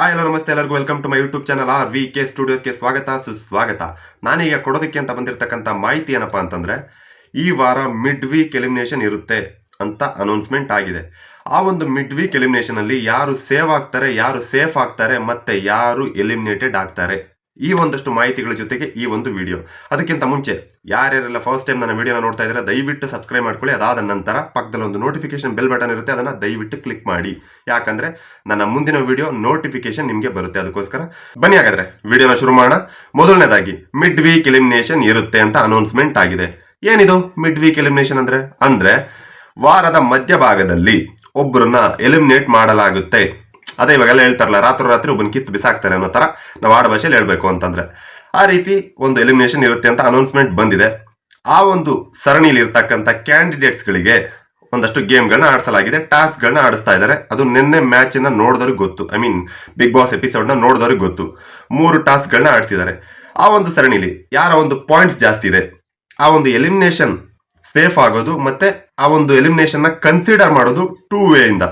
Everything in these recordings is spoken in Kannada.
ಆ ಎಲ್ಲ ನಮಸ್ತೆ ಎಲ್ಲರಿಗೂ. Welcome to my YouTube channel R V K ಸ್ಟುಡಿಯೋಸ್ಗೆ ಸ್ವಾಗತ, ಸುಸ್ವಾಗತ. ನಾನೀಗ ಕೊಡೋದಕ್ಕೆ ಅಂತ ಬಂದಿರತಕ್ಕಂಥ ಮಾಹಿತಿ ಏನಪ್ಪ ಅಂತಂದರೆ, ಈ ವಾರ ಮಿಡ್ ವೀಕ್ ಎಲಿಮಿನೇಷನ್ ಇರುತ್ತೆ ಅಂತ ಅನೌನ್ಸ್ಮೆಂಟ್ ಆಗಿದೆ. ಆ ಒಂದು ಮಿಡ್ ವೀಕ್ ಎಲಿಮಿನೇಷನಲ್ಲಿ ಯಾರು ಸೇವ್ ಆಗ್ತಾರೆ, ಯಾರು ಸೇಫ್ ಆಗ್ತಾರೆ, ಮತ್ತು ಯಾರು ಎಲಿಮಿನೇಟೆಡ್ ಆಗ್ತಾರೆ ಈ ಒಂದಷ್ಟು ಮಾಹಿತಿಗಳ ಜೊತೆಗೆ ಈ ಒಂದು ವಿಡಿಯೋ ಅದಕ್ಕಿಂತ ಮುಂಚೆ, ಯಾರ್ಯಾರೆಲ್ಲ ಫಸ್ಟ್ ಟೈಮ್ ನನ್ನ ವಿಡಿಯೋನ ನೋಡ್ತಾ ಇದ್ದಾರೆ, ದಯವಿಟ್ಟು ಸಬ್ಸ್ಕ್ರೈಬ್ ಮಾಡ್ಕೊಳ್ಳಿ. ಅದಾದ ನಂತರ ಪಕ್ಕದಲ್ಲಿ ಒಂದು ನೋಟಿಫಿಕೇಶನ್ ಬೆಲ್ ಬಟನ್ ಇರುತ್ತೆ, ಅದನ್ನು ದಯವಿಟ್ಟು ಕ್ಲಿಕ್ ಮಾಡಿ. ಯಾಕಂದ್ರೆ ನನ್ನ ಮುಂದಿನ ವಿಡಿಯೋ ನೋಟಿಫಿಕೇಶನ್ ನಿಮಗೆ ಬರುತ್ತೆ. ಅದಕ್ಕೋಸ್ಕರ ಬನ್ನಿ ಹಾಗಾದ್ರೆ ವಿಡಿಯೋನ ಶುರು ಮಾಡೋಣ. ಮೊದಲನೇದಾಗಿ ಮಿಡ್ ವೀಕ್ ಎಲಿಮಿನೇಷನ್ ಇರುತ್ತೆ ಅಂತ ಅನೌನ್ಸ್ಮೆಂಟ್ ಆಗಿದೆ. ಏನಿದು ಮಿಡ್ ವೀಕ್ ಎಲಿಮಿನೇಷನ್ ಅಂದ್ರೆ? ಅಂದ್ರೆ ವಾರದ ಮಧ್ಯಭಾಗದಲ್ಲಿ ಒಬ್ಬರನ್ನ ಎಲಿಮಿನೇಟ್ ಮಾಡಲಾಗುತ್ತೆ. ಅದೇ ಇವಾಗೆಲ್ಲ ಹೇಳ್ತಾರಲ್ಲ, ರಾತ್ರಿ ರಾತ್ರಿ ಒಬ್ಬನ ಕಿತ್ತು ಬಿಸಾಕ್ತಾರೆ ಅನ್ನೋ ತರ ನಾವು ಆಡ ಭಾಷೆಯಲ್ಲಿ ಹೇಳ್ಬೇಕು ಅಂತಂದ್ರೆ. ಆ ರೀತಿ ಒಂದು ಎಲಿಮಿನೇಷನ್ ಇರುತ್ತೆ ಅಂತ ಅನೌನ್ಸ್ಮೆಂಟ್ ಬಂದಿದೆ. ಆ ಒಂದು ಸರಣಿಲಿ ಇರ್ತಕ್ಕಂಥ ಕ್ಯಾಂಡಿಡೇಟ್ಸ್ಗಳಿಗೆ ಒಂದಷ್ಟು ಗೇಮ್ಗಳನ್ನ ಆಡಿಸಲಾಗಿದೆ ಟಾಸ್ಕ್ಗಳನ್ನ ಆಡಿಸ್ತಾ ಇದ್ದಾರೆ. ಅದು ನಿನ್ನೆ ಮ್ಯಾಚನ್ನ ನೋಡಿದವ್ರಿಗೆ ಗೊತ್ತು. ಐ ಮೀನ್ ಬಿಗ್ ಬಾಸ್ ಎಪಿಸೋಡ್ನ ನೋಡಿದವ್ರಿಗೆ ಗೊತ್ತು. ಮೂರು ಟಾಸ್ಕ್ಗಳನ್ನ ಆಡಿಸಿದ್ದಾರೆ. ಆ ಒಂದು ಸರಣಿಲಿ ಯಾರ ಒಂದು ಪಾಯಿಂಟ್ಸ್ ಜಾಸ್ತಿ ಇದೆ, ಆ ಒಂದು ಎಲಿಮಿನೇಷನ್ ಸೇಫ್ ಆಗೋದು ಮತ್ತೆ ಆ ಒಂದು ಎಲಿಮಿನೇಷನ್ನ ಕನ್ಸಿಡರ್ ಮಾಡೋದು ಟೂ ವೇ ಇಂದ.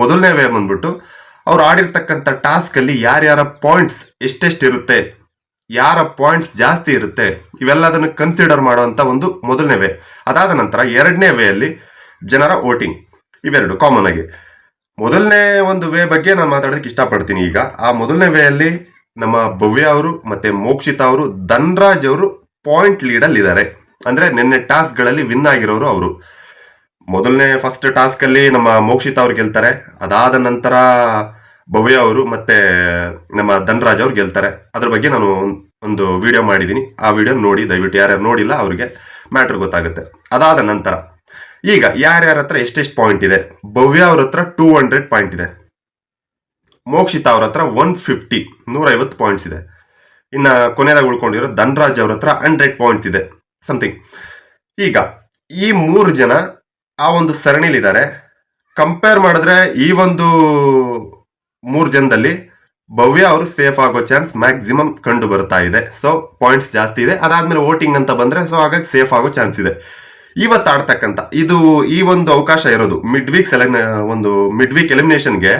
ಮೊದಲನೇ ವೇ ಬಂದ್ಬಿಟ್ಟು ಅವ್ರು ಆಡಿರ್ತಕ್ಕಂಥ ಟಾಸ್ಕ್ ಅಲ್ಲಿ ಯಾರ್ಯಾರ ಪಾಯಿಂಟ್ಸ್ ಎಷ್ಟೆಷ್ಟು ಇರುತ್ತೆ ಯಾರ ಪಾಯಿಂಟ್ಸ್ ಜಾಸ್ತಿ ಇರುತ್ತೆ, ಇವೆಲ್ಲದನ್ನು ಕನ್ಸಿಡರ್ ಮಾಡುವಂತ ಒಂದು ಮೊದಲನೇ ವೇ ಅದಾದ ನಂತರ ಎರಡನೇ ವೇ ಅಲ್ಲಿ ಜನರ ವೋಟಿಂಗ್ ಇವೆರಡು ಕಾಮನ್ ಆಗಿ. ಮೊದಲನೇ ಒಂದು ವೇ ಬಗ್ಗೆ ನಾನು ಮಾತಾಡೋದಕ್ಕೆ ಇಷ್ಟಪಡ್ತೀನಿ ಈಗ. ಆ ಮೊದಲನೇ ವೇ ಅಲ್ಲಿ ನಮ್ಮ ಭವ್ಯ ಅವರು ಮತ್ತೆ ಮೋಕ್ಷಿತಾ ಅವರು ಧನ್ರಾಜ್ ಅವರು ಪಾಯಿಂಟ್ ಲೀಡಲ್ಲಿ ಇದ್ದಾರೆ ಅಂದ್ರೆ ನಿನ್ನೆ ಟಾಸ್ಕ್ಗಳಲ್ಲಿ ವಿನ್ ಆಗಿರೋರು ಅವರು. ಮೊದಲನೇ ಫಸ್ಟ್ ಟಾಸ್ಕ್ ಅಲ್ಲಿ ನಮ್ಮ ಮೋಕ್ಷಿತಾ ಅವ್ರು ಗೆಲ್ತಾರೆ. ಅದಾದ ನಂತರ ಭವ್ಯ ಅವರು ಮತ್ತೆ ನಮ್ಮ ಧನ್ರಾಜ್ ಅವ್ರು ಗೆಲ್ತಾರೆ. ಅದ್ರ ಬಗ್ಗೆ ನಾನು ಒಂದು ವಿಡಿಯೋ ಮಾಡಿದ್ದೀನಿ ಆ ವಿಡಿಯೋ ನೋಡಿ, ದಯವಿಟ್ಟು ಯಾರ್ಯಾರು ನೋಡಿಲ್ಲ ಅವ್ರಿಗೆ ಮ್ಯಾಟ್ರ್ ಗೊತ್ತಾಗುತ್ತೆ. ಅದಾದ ನಂತರ ಈಗ ಯಾರ್ಯಾರ ಹತ್ರ ಎಷ್ಟೆಷ್ಟು ಪಾಯಿಂಟ್ ಇದೆ? ಭವ್ಯ ಅವ್ರ ಹತ್ರ ಟೂ ಹಂಡ್ರೆಡ್ ಪಾಯಿಂಟ್ ಇದೆ. ಮೋಕ್ಷಿತಾ ಅವ್ರ ಹತ್ರ ಒನ್ ಫಿಫ್ಟಿ ನೂರೈವತ್ತು ಪಾಯಿಂಟ್ಸ್ ಇದೆ. ಇನ್ನ ಕೊನೆಯದಾಗ ಉಳ್ಕೊಂಡಿರೋ ಧನ್ರಾಜ್ ಅವ್ರ ಹತ್ರ ಹಂಡ್ರೆಡ್ ಪಾಯಿಂಟ್ಸ್ ಇದೆ. ಸಮಥಿಂಗ್ ಈಗ ಈ ಮೂರು ಜನ ಆ ಒಂದು ಸರಣಿಲಿದ್ದಾರೆ. ಕಂಪೇರ್ ಮಾಡಿದ್ರೆ ಈ ಒಂದು ಮೂರು ಜನದಲ್ಲಿ ಭವ್ಯ ಅವರು ಸೇಫ್ ಆಗೋ ಚಾನ್ಸ್ ಮ್ಯಾಕ್ಸಿಮಮ್ ಕಂಡು ಬರ್ತಾ ಇದೆ. ಸೊ ಪಾಯಿಂಟ್ಸ್ ಜಾಸ್ತಿ ಇದೆ. ಅದಾದ್ಮೇಲೆ ವೋಟಿಂಗ್ ಅಂತ ಬಂದ್ರೆ ಸೊ ಹಾಗಾಗಿ ಸೇಫ್ ಆಗೋ ಚಾನ್ಸ್ ಇದೆ. ಇವತ್ತು ಆಡ್ತಕ್ಕಂಥ, ಇದು ಈ ಒಂದು ಅವಕಾಶ ಇರೋದು. ಮಿಡ್ ವೀಕ್ ಸೆಲೆ ಒಂದು ಮಿಡ್ ವೀಕ್ ಎಲಿಮಿನೇಷನ್ಗೆ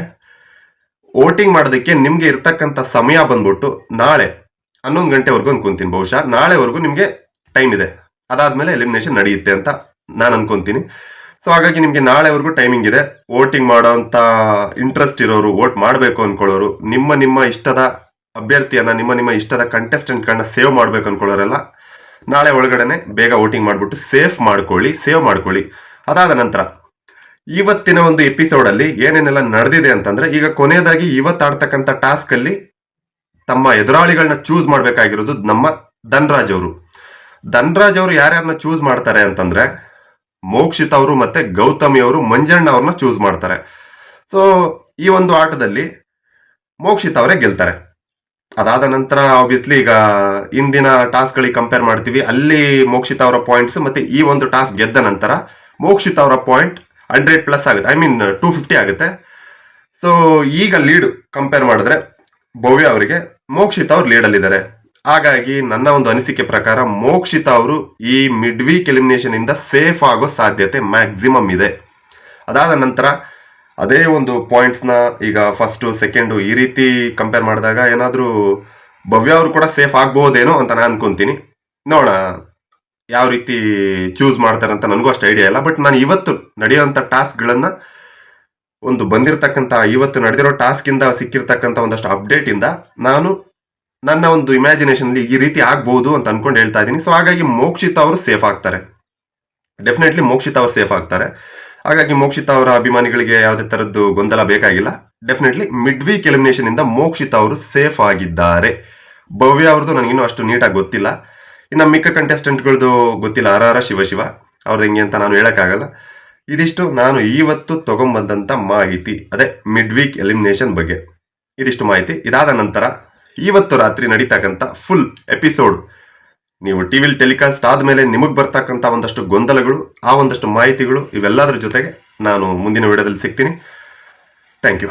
ವೋಟಿಂಗ್ ಮಾಡೋದಕ್ಕೆ ನಿಮಗೆ ಇರ್ತಕ್ಕಂಥ ಸಮಯ ಬಂದ್ಬಿಟ್ಟು ನಾಳೆ ಹನ್ನೊಂದು ಗಂಟೆವರೆಗೂ ಅನ್ಕೊಂತೀನಿ ಬಹುಶಃ. ನಾಳೆವರೆಗೂ ನಿಮಗೆ ಟೈಮ್ ಇದೆ. ಅದಾದ್ಮೇಲೆ ಎಲಿಮಿನೇಷನ್ ನಡೆಯುತ್ತೆ ಅಂತ ನಾನು ಅನ್ಕೊಂತೀನಿ. ಸೊ ಹಾಗಾಗಿ ನಿಮಗೆ ನಾಳೆವರೆಗೂ ಟೈಮಿಂಗ್ ಇದೆ. ವೋಟಿಂಗ್ ಮಾಡೋಂಥ ಇಂಟ್ರೆಸ್ಟ್ ಇರೋರು ವೋಟ್ ಮಾಡಬೇಕು ಅಂದ್ಕೊಳ್ಳೋರು ನಿಮ್ಮ ನಿಮ್ಮ ಇಷ್ಟದ ಅಭ್ಯರ್ಥಿಯನ್ನ, ನಿಮ್ಮ ನಿಮ್ಮ ಇಷ್ಟದ ಕಂಟೆಸ್ಟೆಂಟ್ಗಳನ್ನ ಸೇವ್ ಮಾಡಬೇಕು ಅನ್ಕೊಳ್ಳೋರೆಲ್ಲ, ನಾಳೆ ಒಳಗಡೆನೆ ಬೇಗ ವೋಟಿಂಗ್ ಮಾಡಿಬಿಟ್ಟು ಸೇಫ್ ಮಾಡ್ಕೊಳ್ಳಿ ಸೇವ್ ಮಾಡ್ಕೊಳ್ಳಿ. ಅದಾದ ನಂತರ, ಇವತ್ತಿನ ಒಂದು ಎಪಿಸೋಡ್ ಅಲ್ಲಿ ಏನೇನೆಲ್ಲ ನಡೆದಿದೆ ಅಂತಂದ್ರೆ, ಈಗ ಕೊನೆಯದಾಗಿ ಇವತ್ತಾಡ್ತಕ್ಕಂಥ ಟಾಸ್ಕಲ್ಲಿ ತಮ್ಮ ಎದುರಾಳಿಗಳನ್ನ ಚೂಸ್ ಮಾಡಬೇಕಾಗಿರೋದು ನಮ್ಮ ಧನ್ರಾಜ್ ಅವರು. ಧನ್ರಾಜ್ ಅವರು ಯಾರ್ಯಾರನ್ನ ಚೂಸ್ ಮಾಡ್ತಾರೆ ಅಂತಂದ್ರೆ ಮೋಕ್ಷಿತ್ ಅವರು ಮತ್ತೆ ಗೌತಮಿ ಅವರು ಮಂಜಣ್ಣ ಅವ್ರನ್ನ ಚೂಸ್ ಮಾಡ್ತಾರೆ. ಸೊ ಈ ಒಂದು ಆಟದಲ್ಲಿ ಮೋಕ್ಷಿತ್ ಅವರೇ ಗೆಲ್ತಾರೆ. ಅದಾದ ನಂತರ ಆಬ್ವಿಯಸ್ಲಿ ಈಗ ಇಂದಿನ ಟಾಸ್ಕ್ಗಳಿಗೆ ಕಂಪೇರ್ ಮಾಡ್ತೀವಿ. ಅಲ್ಲಿ ಮೋಕ್ಷಿತ್ ಅವರ ಪಾಯಿಂಟ್ಸ್ ಮತ್ತೆ ಈ ಒಂದು ಟಾಸ್ಕ್ ಗೆದ್ದ ನಂತರ ಮೋಕ್ಷಿತ್ ಅವರ ಪಾಯಿಂಟ್ ಹಂಡ್ರೆಡ್ ಪ್ಲಸ್ ಆಗುತ್ತೆ. ಐ ಮೀನ್ ಟೂ ಫಿಫ್ಟಿ ಆಗುತ್ತೆ. ಸೊ ಈಗ ಲೀಡ್ ಕಂಪೇರ್ ಮಾಡಿದ್ರೆ ಭವ್ಯ ಅವರಿಗೆ ಮೋಕ್ಷಿತ್ ಅವ್ರು ಲೀಡಲ್ಲಿದ್ದಾರೆ ಹಾಗಾಗಿ ನನ್ನ ಒಂದು ಅನಿಸಿಕೆ ಪ್ರಕಾರ ಮೋಕ್ಷಿತ ಅವರು ಈ ಮಿಡ್ ವೀಕ್ ಎಲಿಮಿನೇಷನ್ ಇಂದ ಸೇಫ್ ಆಗೋ ಸಾಧ್ಯತೆ ಮ್ಯಾಕ್ಸಿಮಮ್ ಇದೆ. ಅದಾದ ನಂತರ ಅದೇ ಒಂದು ಪಾಯಿಂಟ್ಸ್ನ ಈಗ ಫಸ್ಟು ಸೆಕೆಂಡು ಈ ರೀತಿ ಕಂಪೇರ್ ಮಾಡಿದಾಗ ಏನಾದರೂ ಭವ್ಯ ಅವರು ಕೂಡ ಸೇಫ್ ಆಗ್ಬೋದೇನೋ ಅಂತ ನಾನು ಅನ್ಕೊಂತೀನಿ. ನೋಡೋಣ ಯಾವ ರೀತಿ ಚೂಸ್ ಮಾಡ್ತಾರೆ ಅಂತ ನನಗೂ ಅಷ್ಟು ಐಡಿಯಾ ಇಲ್ಲ. ಬಟ್ ನಾನು ಇವತ್ತು ನಡೆಯುವಂಥ ಟಾಸ್ಕ್ಗಳನ್ನು ಒಂದು ಬಂದಿರತಕ್ಕಂಥ, ಇವತ್ತು ನಡೆದಿರೋ ಟಾಸ್ಕಿಂದ ಸಿಕ್ಕಿರ್ತಕ್ಕಂಥ ಒಂದಷ್ಟು ಅಪ್ಡೇಟಿಂದ ನಾನು ನನ್ನ ಒಂದು ಇಮ್ಯಾಜಿನೇಷನ್ ಈ ರೀತಿ ಆಗ್ಬಹುದು ಅಂತ ಅನ್ಕೊಂಡು ಹೇಳ್ತಾ ಇದ್ದೀನಿ. ಸೊ ಹಾಗಾಗಿ ಮೋಕ್ಷಿತ ಅವರು ಸೇಫ್ ಆಗ್ತಾರೆ. ಡೆಫಿನೆಟ್ಲಿ ಮೋಕ್ಷಿತ ಅವರು ಸೇಫ್ ಆಗ್ತಾರೆ. ಹಾಗಾಗಿ ಮೋಕ್ಷಿತ ಅವರ ಅಭಿಮಾನಿಗಳಿಗೆ ಯಾವುದೇ ತರದ್ದು ಗೊಂದಲ ಬೇಕಾಗಿಲ್ಲ. ಡೆಫಿನೆಟ್ಲಿ ಮಿಡ್ ವೀಕ್ ಎಲಿಮಿನೇಷನ್ ಇಂದ ಮೋಕ್ಷಿತ ಅವರು ಸೇಫ್ ಆಗಿದ್ದಾರೆ. ಭವ್ಯ ಅವ್ರದ್ದು ನನಗಿನ್ನೂ ಅಷ್ಟು ನೀಟಾಗಿ ಗೊತ್ತಿಲ್ಲ. ಇನ್ನು ಮಿಕ್ಕ ಕಂಟೆಸ್ಟೆಂಟ್ಗಳದ್ದು ಗೊತ್ತಿಲ್ಲ. ಆರ್ ಶಿವ ಶಿವ. ಅವ್ರದ್ದು ಹೆಂಗೆ ಅಂತ ನಾನು ಹೇಳೋಕ್ಕಾಗಲ್ಲ. ಇದಿಷ್ಟು ನಾನು ಇವತ್ತು ತಗೊಂಬಂದಂಥ ಮಾಹಿತಿ. ಅದೇ ಮಿಡ್ ವೀಕ್ ಎಲಿಮಿನೇಷನ್ ಬಗ್ಗೆ. ಇದಿಷ್ಟು ಮಾಹಿತಿ. ಇದಾದ ನಂತರ ಇವತ್ತು ರಾತ್ರಿ ನಡೀತಕ್ಕಂಥ ಫುಲ್ ಎಪಿಸೋಡ್ ನೀವು ಟಿ ವಿಲಿ ಟೆಲಿಕಾಸ್ಟ್ ಆದಮೇಲೆ ನಿಮಗೆ ಬರ್ತಕ್ಕಂಥ ಒಂದಷ್ಟು ಗೊಂದಲಗಳು, ಆ ಒಂದಷ್ಟು ಮಾಹಿತಿಗಳು ಇವೆಲ್ಲದರ ಜೊತೆಗೆ ನಾನು ಮುಂದಿನ ವಿಡಿಯೋದಲ್ಲಿ ಸಿಗ್ತೀನಿ. Thank you